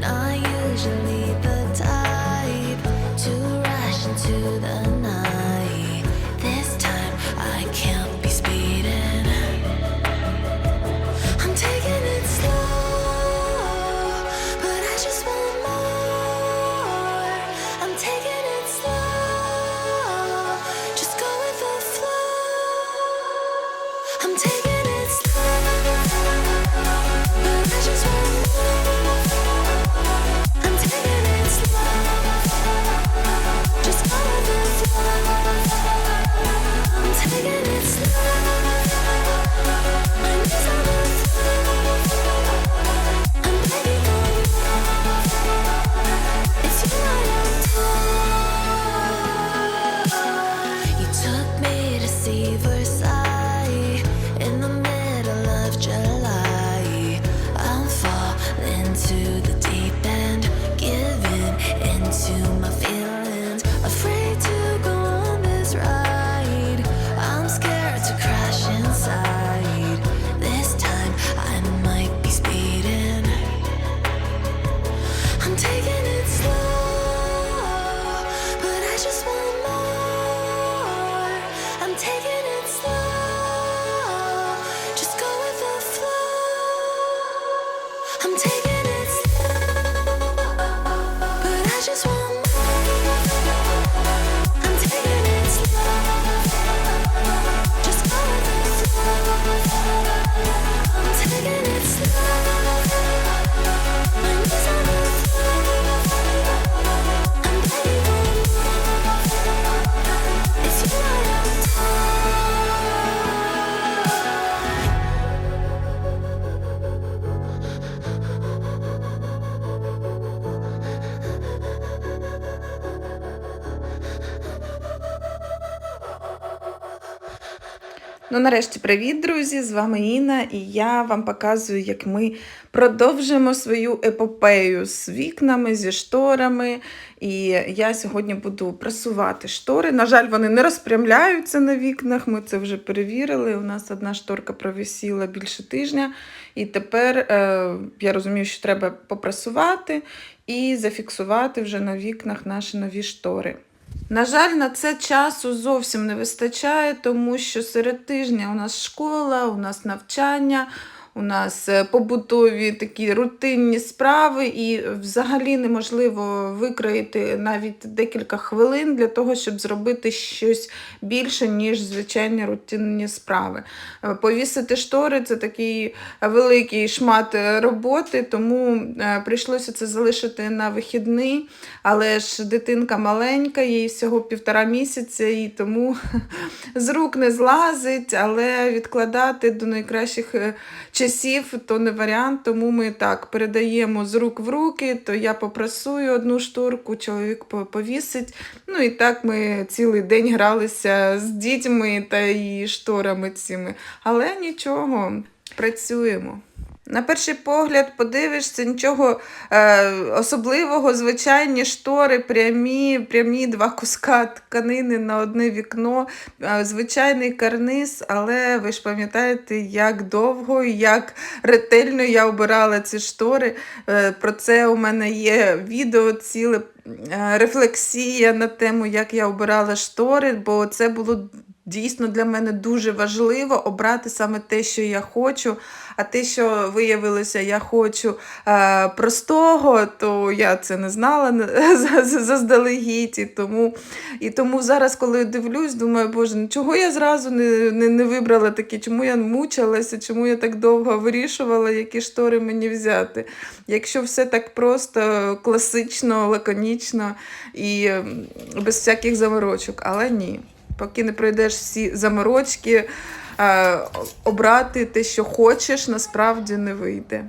And I I'm scared to crash inside. This time I might be speeding. I'm taking Ну, нарешті, привіт, друзі! З вами Інна, і я вам показую, як ми продовжимо свою епопею з вікнами, зі шторами. І я сьогодні буду прасувати штори. На жаль, вони не розпрямляються на вікнах. Ми це вже перевірили. У нас одна шторка провисіла більше тижня, і тепер е, я розумію, що треба попрасувати і зафіксувати вже на вікнах наші нові штори. На жаль, на це часу зовсім не вистачає, тому що серед тижня у нас школа, у нас навчання, у нас е, побутові такі рутинні справи, і взагалі неможливо викроїти навіть декілька хвилин для того, щоб зробити щось більше, ніж звичайні рутинні справи. Е, Повісити штори це такий великий шмат е, роботи, тому прийшлося це залишити на вихідний. Але ж дитинка маленька, їй всього півтора місяця, і тому з рук не злазить, але відкладати до найкращих е, часів то не варіант. Тому ми так передаємо з рук в руки, то я попрасую одну штурку, чоловік повісить. Ну і так ми цілий день гралися з дітьми та і шторами цими. Але нічого, працюємо. На перший погляд подивишся, нічого е, особливого, звичайні штори, прямі, прямі два куска тканини на одне вікно, е, звичайний карниз, але ви ж пам'ятаєте, як довго і як ретельно я обирала ці штори. Е, про це у мене є відео ціле е, рефлексія на тему, як я обирала штори, бо це було дійсно для мене дуже важливо обрати саме те, що я хочу. А те, що виявилося, я хочу е, простого, то я це не знала на- за- за- заздалегідь. І тому, і тому зараз, коли дивлюсь, думаю, боже, ну чого я зразу не, не, не вибрала такі, чому я мучилася, чому я так довго вирішувала, які штори мені взяти. Якщо все так просто, класично, лаконічно і ем, без всяких заморочок, але ні. Поки не пройдеш всі заморочки, е, обрати те, що хочеш, насправді не вийде.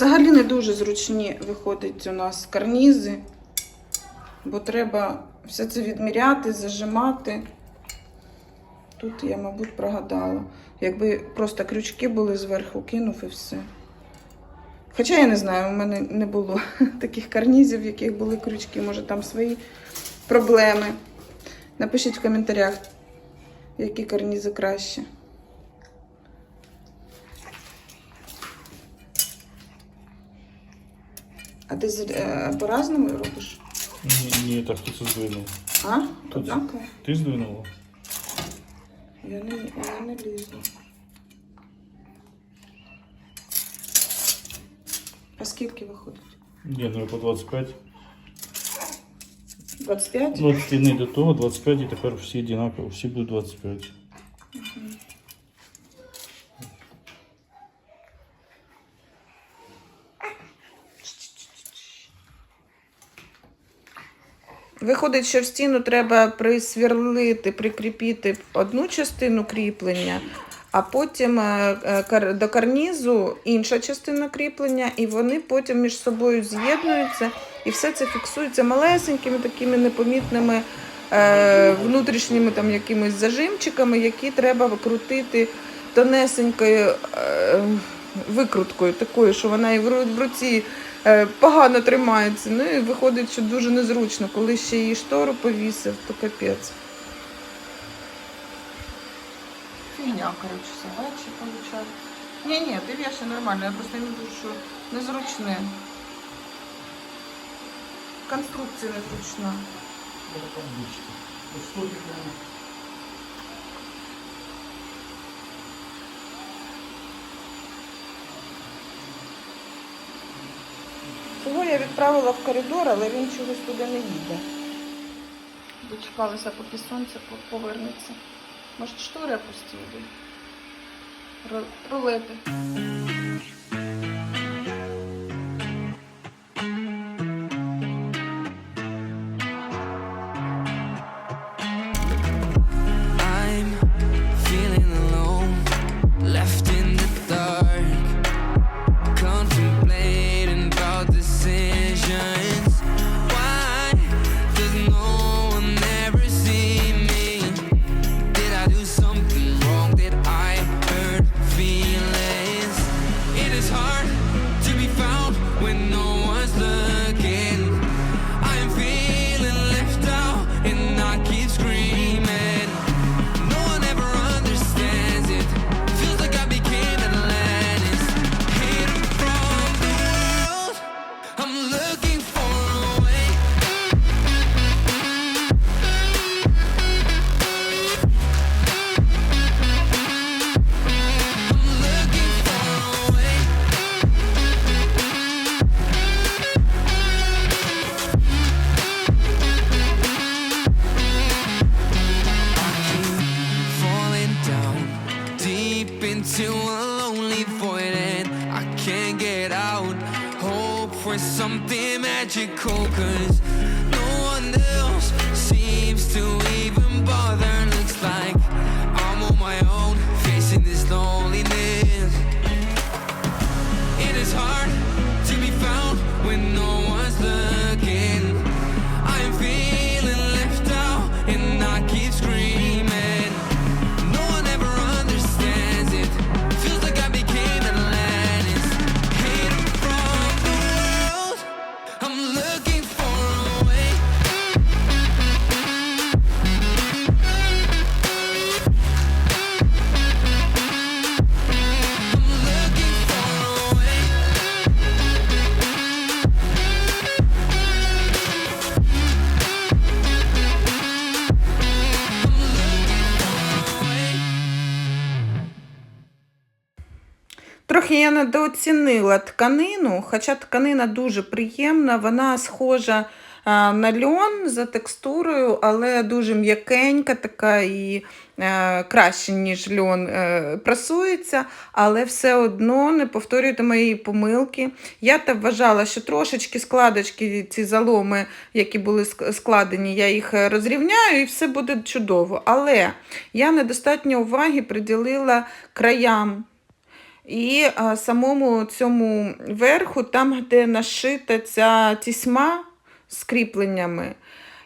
Взагалі не дуже зручні виходять у нас карнізи, бо треба все це відміряти, зажимати. Тут я, мабуть, прогадала. Якби просто крючки були зверху, кинув і все. Хоча я не знаю, у мене не було таких карнізів, в яких були крючки. Може там свої проблеми. Напишіть в коментарях, які карнізи краще. А ти з- е, по-разному робиш? Ні, ні, так ти це здвинув. А? Тут. Однаково? Ти здвинула? Я не, я не лізу. А скільки виходить? Ні, ну по 25. 25? Ну, ти не до того, 25 і тепер всі однаково, всі будуть 25. Виходить, що в стіну треба присверлити, прикріпити одну частину кріплення, а потім е, е, до карнізу інша частина кріплення, і вони потім між собою з'єднуються, і все це фіксується малесенькими такими непомітними е, внутрішніми там якимись зажимчиками, які треба викрутити тонесенькою викруткою, такою, що вона і в руці е, погано тримається. Ну і виходить, що дуже незручно. Коли ще її штору повісив, то капець. Фігня, коротше, собачі получаю. Ні, ні, ти вішай нормально, я просто не дуже що незручне. Конструкція незручна. Того я відправила в коридор, але він чогось туди не їде. Дочекалися, поки сонце повернеться. Може, штори опустили? Ро- Рулети. Into a lonely void and I can't get out. Hope for something magical, cause no one else seems to even bother. Трохи я недооцінила тканину, хоча тканина дуже приємна, вона схожа на льон за текстурою, але дуже м'якенька, така і е, краще, ніж льон е, прасується, але все одно не повторюйте моєї помилки. Я так вважала, що трошечки складочки, ці заломи, які були складені, я їх розрівняю і все буде чудово. Але я недостатньо уваги приділила краям. І а, самому цьому верху, там, де нашита ця тісьма з кріпленнями,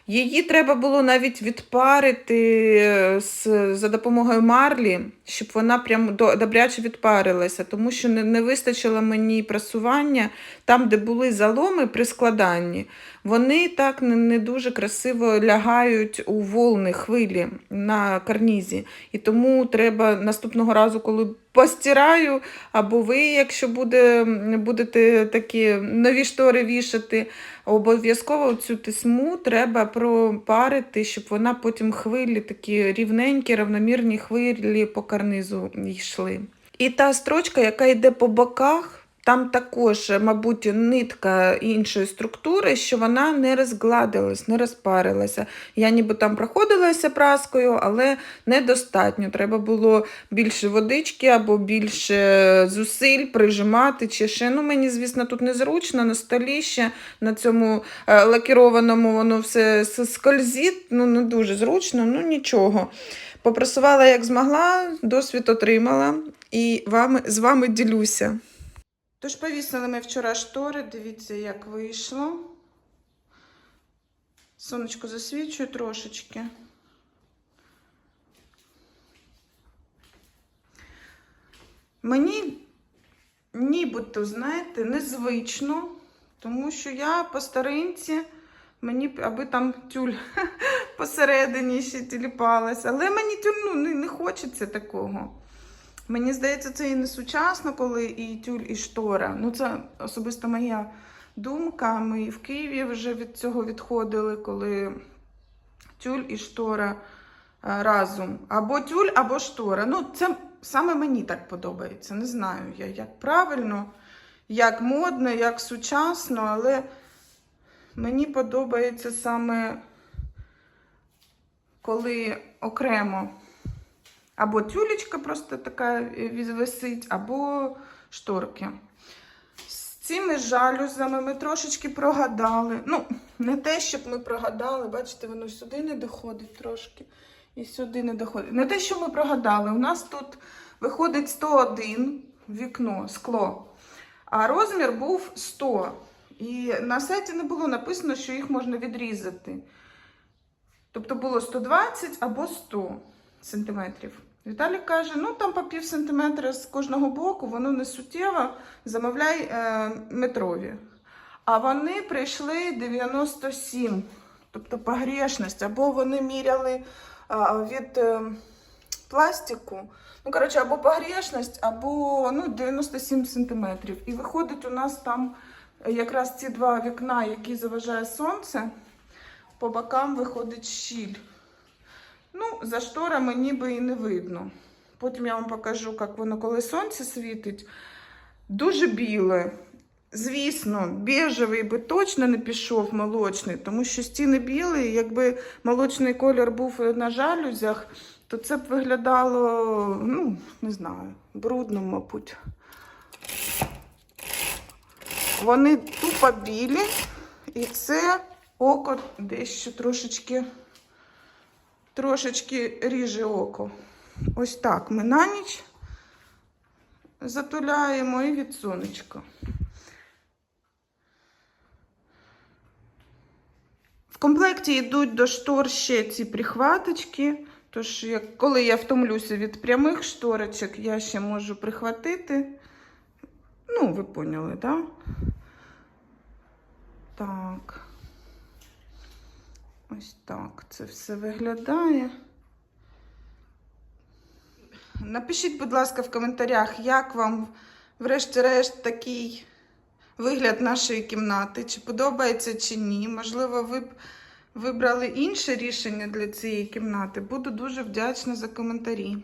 її треба було навіть відпарити е, з, за допомогою марлі, щоб вона прям добряче відпарилася, тому що не, не вистачило мені прасування там, де були заломи при складанні. Вони так не, не дуже красиво лягають у волни хвилі на карнізі. І тому треба наступного разу, коли постираю, або ви, якщо буде, будете такі нові штори вішати, обов'язково цю тисму треба пропарити, щоб вона потім хвилі такі рівненькі, равномірні хвилі по карнизу йшли. І та строчка, яка йде по боках, там також, мабуть, нитка іншої структури, що вона не розгладилась, не розпарилася. Я ніби там проходилася праскою, але недостатньо. Треба було більше водички або більше зусиль прижимати чи ще. Ну, мені, звісно, тут незручно, на столі ще на цьому е, лакірованому воно все скользить, ну не дуже зручно, ну нічого. Попрасувала як змогла, досвід отримала і вами, з вами ділюся. Тож повісили ми вчора штори, дивіться, як вийшло. Сонечко засвічує трошечки. Мені нібито, знаєте, незвично, тому що я по старинці, мені аби там тюль посередині ще тіліпалась. Але мені тюль ну, не, не хочеться такого. Мені здається, це і не сучасно, коли і тюль, і штора. Ну, це особисто моя думка. Ми в Києві вже від цього відходили, коли тюль і штора е, разом. Або тюль, або штора. Ну, це саме мені так подобається. Не знаю я, як правильно, як модно, як сучасно, але мені подобається саме коли окремо. Або тюлечка просто така е, висить, або шторки. З цими жалюзами ми трошечки прогадали. Ну, не те, щоб ми прогадали, бачите, воно сюди не доходить трошки. І сюди не доходить. Не те, що ми прогадали. У нас тут виходить 101 вікно, скло, а розмір був 100. І на сайті не було написано, що їх можна відрізати. Тобто було 120 або 100 сантиметрів. Віталій каже: ну там по пів сантиметра з кожного боку, воно не суттєво, замовляй е, метрові. А вони прийшли 97, тобто погрешність, або вони міряли е, від е, пластику. Ну, коротше, або погрешність, або ну, 97 сантиметрів. І виходить, у нас там якраз ці два вікна, які заважає сонце, по бокам виходить щіль. Ну, за шторами ніби і не видно. Потім я вам покажу, як воно, коли сонце світить. Дуже біле. Звісно, біжевий би точно не пішов молочний, тому що стіни білі, якби молочний колір був на жалюзях, то це б виглядало, ну, не знаю, брудно, мабуть. Вони тупо білі, і це око дещо трошечки трошечки ріже око. Ось так ми на ніч затуляємо і від сонечка. В комплекті йдуть до штор ще ці прихваточки. Тож, як, коли я втомлюся від прямих шторочок, я ще можу прихватити. Ну, ви поняли, так? Да? Так. Ось так це все виглядає. Напишіть, будь ласка, в коментарях, як вам, врешті-решт, такий вигляд нашої кімнати. Чи подобається, чи ні. Можливо, ви б вибрали інше рішення для цієї кімнати. Буду дуже вдячна за коментарі.